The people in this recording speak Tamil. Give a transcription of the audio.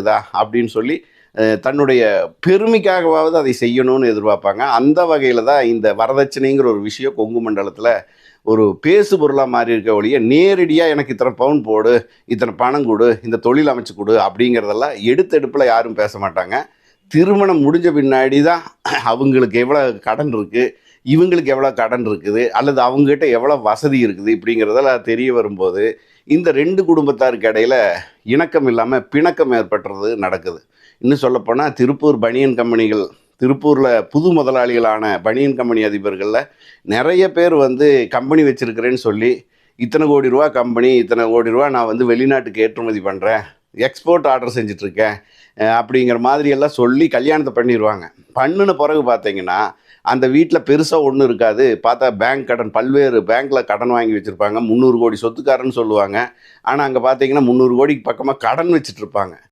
இருக்குதா அப்படின்னு சொல்லி தன்னுடைய பெருமைக்காகவாவது அதை செய்யணும்னு எதிர்பார்ப்பாங்க. அந்த வகையில் தான் இந்த வரதட்சணைங்கிற ஒரு விஷயம் கொங்கு மண்டலத்தில் ஒரு பேசு பொருளாக மாறி இருக்க ஒழிய நேரடியாக எனக்கு இத்தனை பவுன் போடு இத்தனை பணம் கொடு இந்த தொழில் அமைச்சு கொடு அப்படிங்கிறதெல்லாம் எடுத்தெடுப்பில் யாரும் பேச மாட்டாங்க. திருமணம் முடிஞ்ச பின்னாடி தான் அவங்களுக்கு எவ்வளோ கடன் இருக்குது இவங்களுக்கு எவ்வளோ கடன் இருக்குது அல்லது அவங்ககிட்ட எவ்வளோ வசதி இருக்குது இப்படிங்கிறதெல்லாம் தெரிய வரும்போது இந்த ரெண்டு குடும்பத்தாருக்கு இடையில் இணக்கம் இல்லாமல் பிணக்கம் ஏற்பட்டுறது நடக்குது. இன்னும் சொல்லப்போனால் திருப்பூர் பனியன் கம்பெனிகள் திருப்பூரில் புது முதலாளிகளான பனியன் கம்பெனி அதிபர்களில் நிறைய பேர் வந்து கம்பெனி வச்சுருக்கிறேன்னு சொல்லி இத்தனை கோடி ரூபா கம்பெனி இத்தனை கோடி ரூபா நான் வந்து வெளிநாட்டுக்கு ஏற்றுமதி பண்ணுறேன் எக்ஸ்போர்ட் ஆர்டர் செஞ்சிட்ருக்கேன் அப்படிங்கிற மாதிரியெல்லாம் சொல்லி கல்யாணத்தை பண்ணிடுவாங்க பண்ணின பிறகு பார்த்தீங்கன்னா அந்த வீட்டில் பெருசாக ஒன்றும் இருக்காது. பார்த்தா பேங்க் கடன் பல்வேறு பேங்க்கில் கடன் வாங்கி வச்சுருப்பாங்க. முந்நூறு கோடி சொத்துக்காரன்னு சொல்லுவாங்க. ஆனால் அங்கே பார்த்தீங்கன்னா முந்நூறு கோடிக்கு பக்கமாக கடன் வச்சுட்ருப்பாங்க